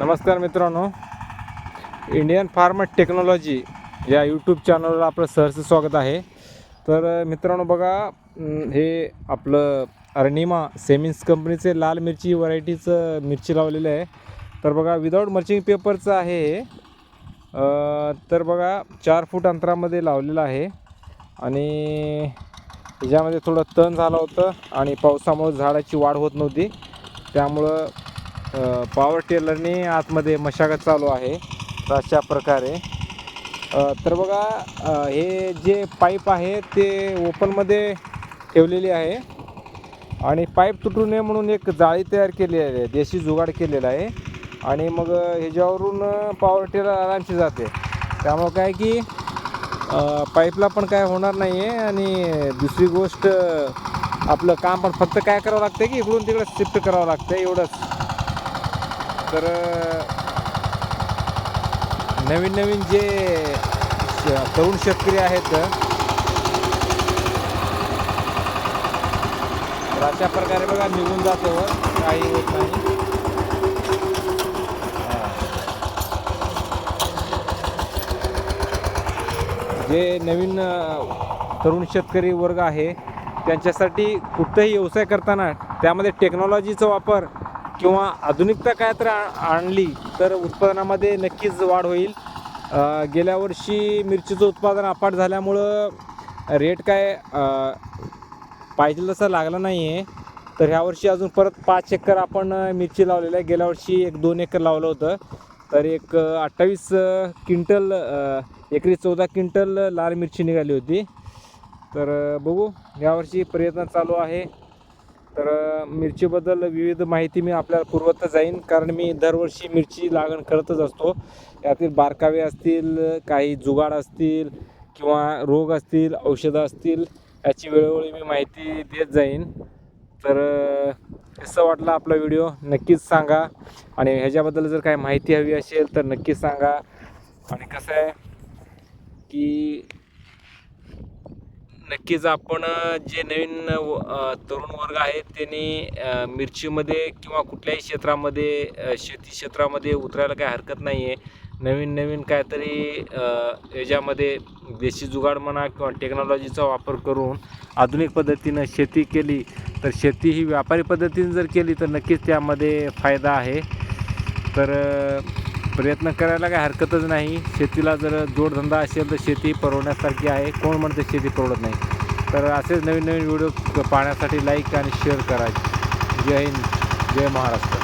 नमस्कार मित्रांनो. Indian farm technology या यूट्यूब चॅनलवर आपलं सहर्ष स्वागत आहे. तर मित्रांनो बघा हे आपलं अर्निमा सेमिन्स कंपनीचे लाल मिरची व्हरायटीचं मिरची लावलेलं आहे. तर बघा विदाऊट मर्चिंग पेपरचं आहे हे. तर बघा चार फूट अंतरामध्ये लावलेलं आहे. आणि त्याच्यामध्ये थोडं तण झालं होतं आणि पावसामुळे झाडाची वाढ होत नव्हती. त्यामुळं पॉवर टेलरने आतमध्ये मशागत चालू आहे. तर अशा प्रकारे. तर बघा हे जे पाईप आहे ते ओपनमध्ये ठेवलेली आहे. आणि पाईप तुटू नये म्हणून एक जाळी तयार केलेली आहे. देशी जुगाड केलेला आहे. आणि मग ह्याच्यावरून पॉवर टेलर आरामशी जाते. त्यामुळं काय की पाईपला पण काय होणार नाही आहे आणि दुसरी गोष्ट आपलं काम पण फक्त काय करावं लागतं की इकडून तिकडे शिफ्ट करावं लागतं एवढंच. तर नवीन नवीन जे तरुण शेतकरी आहेत तर अशा प्रकारे बघा निघून जातो काही होत नाही. जे नवीन तरुण शेतकरी वर्ग आहे त्यांच्यासाठी कुठंही व्यवसाय करताना त्यामध्ये टेक्नॉलॉजीचा वापर किंवा आधुनिकता काय तर आ- आणली तर उत्पादनामध्ये नक्कीच वाढ होईल. गेल्या वर्षी मिरचीचं उत्पादन अपाट झाल्यामुळं रेट काय पाहिजे तसा लागला नाही आहे तर ह्या वर्षी अजून परत पाच एकर आपण मिरची लावलेलं आहे. गेल्या वर्षी एक दोन एकर लावलं होतं. तर एक अठ्ठावीस क्विंटल एकरी चौदा क्विंटल लाल मिरची निघाली होती. तर बघू. यावर्षी प्रयत्न चालू आहे. तर मिरचीबद्दल विविध माहिती मी आपल्याला पुरवत जाईन. कारण मी दरवर्षी मिरची लागण करतच असतो. यातील बारकावे असतील काही जुगाड असतील किंवा रोग असतील औषधं असतील याची वेळोवेळी मी माहिती देत जाईन. तर कसं वाटलं आपला व्हिडिओ? नक्कीच सांगा. आणि ह्याच्याबद्दल जर काही माहिती हवी असेल तर नक्कीच सांगा. आणि कसं आहे की नक्कीच आपण जे नवीन तरुण वर्ग आहेत त्यांनी मिरचीमध्ये किंवा कुठल्याही क्षेत्रामध्ये शेती क्षेत्रामध्ये उतरायला काही हरकत नाही आहे नवीन नवीन काहीतरी याच्यामध्ये देशी जुगाड म्हणा किंवा टेक्नॉलॉजीचा वापर करून आधुनिक पद्धतीनं शेती केली तर शेती ही व्यापारी पद्धतीने जर केली तर नक्कीच त्यामध्ये फायदा आहे. तर प्रयत्न करायला काही हरकतच नाही. शेतीला जर जोडधंदा असेल तर शेती परवडण्यासारखी आहे. कोण म्हणते शेती परवडत नाही? तर असेच नवीन नवीन व्हिडिओ पाहण्यासाठी लाईक आणि शेअर करा. जय हिंद. जय महाराष्ट्र.